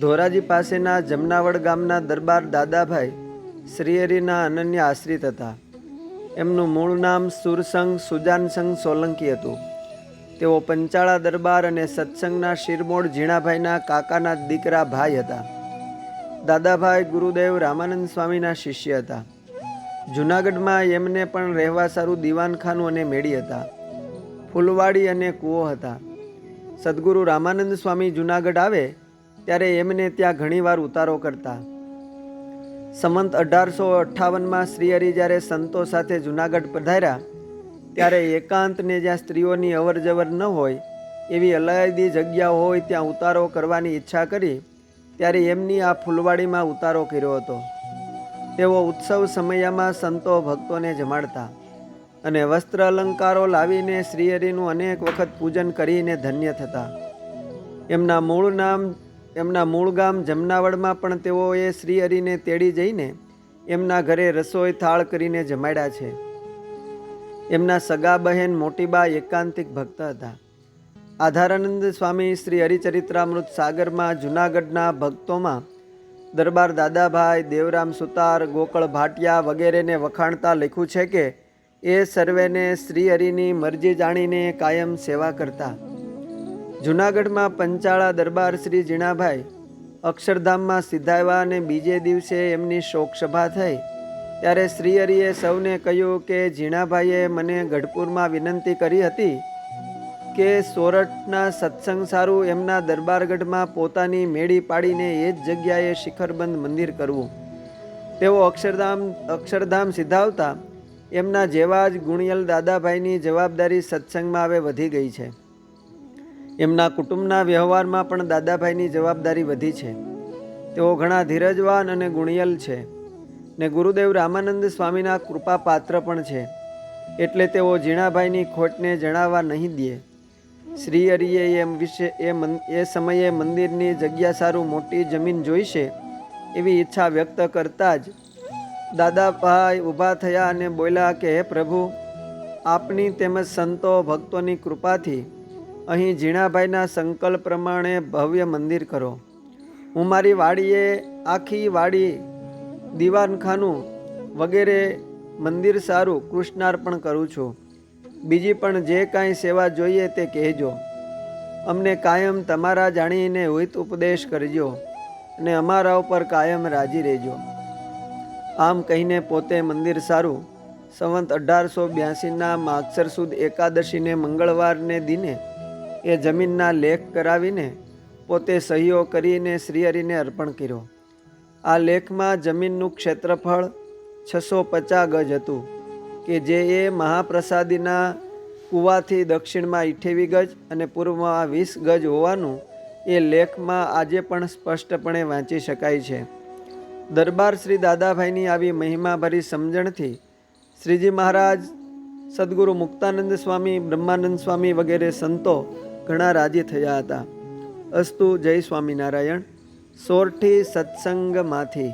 ધોરાજી પાસેના જમનાવડ ગામના દરબાર દાદાભાઈ શ્રીહરિના અનન્ય આશ્રિત હતા. એમનું મૂળ નામ સુરસંગ સુજાનસંગ સોલંકી હતું. તેઓ પંચાળા દરબાર અને સત્સંગના શિરમોડ ઝીણાભાઈના કાકાના દીકરા ભાઈ હતા. દાદાભાઈ ગુરુદેવ રામાનંદ સ્વામીના શિષ્ય હતા. જૂનાગઢમાં એમને પણ રહેવા સારું દીવાનખાનું અને મેળી હતા. ફૂલવાડી અને કૂવો હતા. સદગુરુ રામાનંદ સ્વામી જૂનાગઢ આવે ત્યારે એમને ત્યાં ઘણીવાર ઉતારો કરતા. સંમંત અઢારસો અઠ્ઠાવનમાં શ્રીહરિ જ્યારે સંતો સાથે જૂનાગઢ પધાર્યા, ત્યારે એકાંતને જ્યાં સ્ત્રીઓની અવર જવર ન હોય, એવી અલાયદી જગ્યા હોય ત્યાં ઉતારો કરવાની ઈચ્છા કરી, ત્યારે એમની આ ફૂલવાડીમાં ઉતારો કર્યો હતો. તેઓ ઉત્સવ સમયમાં સંતો ભક્તોને જમાડતા અને વસ્ત્ર અલંકારો લાવીને શ્રીહરિનું અનેક વખત પૂજન કરીને ધન્ય થતા. એમના મૂળ નામ એમના મૂળ ગામ જમનાવડમાં પણ તેઓએ શ્રીહરિને તેડી જઈને એમના ઘરે રસોઈ થાળ કરીને જમાડ્યા છે. એમના સગા બહેન મોટીબા એકાંતિક ભક્ત હતા. આધારાનંદ સ્વામી શ્રી હરિચરિત્રામૃત સાગરમાં જૂનાગઢના ભક્તોમાં દરબાર દાદાભાઈ, દેવરામ સુતાર, ગોકળ ભાટિયા વગેરેને વખાણતા લખ્યું છે કે એ સર્વેને શ્રી હરિની મરજી જાણીને કાયમ સેવા કરતા. જૂનાગઢમાં પંચાળા દરબાર શ્રી જીણાભાઈ અક્ષરધામમાં સિધાવ્યા અને બીજે દિવસે એમની શોકસભા થઈ. ત્યારે શ્રીહરિએ સૌને કહ્યું કે ઝીણાભાઈએ મને ગઢપુરમાં વિનંતી કરી હતી કે સોરઠના સત્સંગ સારું એમના દરબારગઢમાં પોતાની મેળી પાડીને એ જ જગ્યાએ શિખરબંધ મંદિર કરવું. તેઓ અક્ષરધામ અક્ષરધામ સિધાવતા એમના જેવા જ ગુણિયલ દાદાભાઈની જવાબદારી સત્સંગમાં હવે વધી ગઈ છે. એમના કુટુંબના વ્યવહારમાં પણ દાદાભાઈની જવાબદારી વધી છે. તેઓ ઘણા ધીરજવાન અને ગુણિયલ છે ને ગુરુદેવ રામાનંદ સ્વામીના કૃપા પાત્ર પણ છે. એટલે તેઓ ઝીણાભાઈની ખોટને જણાવવા નહીં દે. શ્રી હરિએ એમ વિશે એ એ સમયે મંદિરની જગ્યા સારું મોટી જમીન જોઈશે એવી ઈચ્છા વ્યક્ત કરતા જ દાદાભાઈ ઊભા થયા અને બોલ્યા કે, હે પ્રભુ, આપની તેમજ સંતો ભક્તોની કૃપાથી અહીં ઝીણાભાઈના સંકલ્પ પ્રમાણે ભવ્ય મંદિર કરો. હું મારી વાડીએ, આખી વાડી, દીવાનખાનું વગેરે મંદિર સારું કૃષ્ણાર્પણ કરું છું. બીજી પણ જે કાંઈ સેવા જોઈએ તે કહેજો. અમને કાયમ તમારા જાણીને હિત ઉપદેશ કરજો અને અમારા ઉપર કાયમ રાજી રહેજો. આમ કહીને પોતે મંદિર સારું, સંવંત અઢારસો બ્યાસીના માગસર સુદ એકાદશીને મંગળવારને દિને એ જમીનના લેખ કરાવીને પોતે સહીઓ કરીને શ્રીહરિને અર્પણ કર્યો. આ લેખમાં જમીનનું ક્ષેત્રફળ છસો પચાસ ગજ હતું, કે જે એ મહાપ્રસાદીના કૂવાથી દક્ષિણમાં ઇઠેવી ગજ અને પૂર્વમાં વીસ ગજ હોવાનું એ લેખમાં આજે પણ સ્પષ્ટપણે વાંચી શકાય છે. દરબાર શ્રી દાદાભાઈની આવી મહિમાભરી સમજણથી શ્રીજી મહારાજ, સદગુરુ મુક્તાનંદ સ્વામી, બ્રહ્માનંદ સ્વામી વગેરે સંતો ઘણા રાજી થયા હતા. અસ્તુ જય સ્વામિનારાયણ. સોરઠી સત્સંગમાંથી.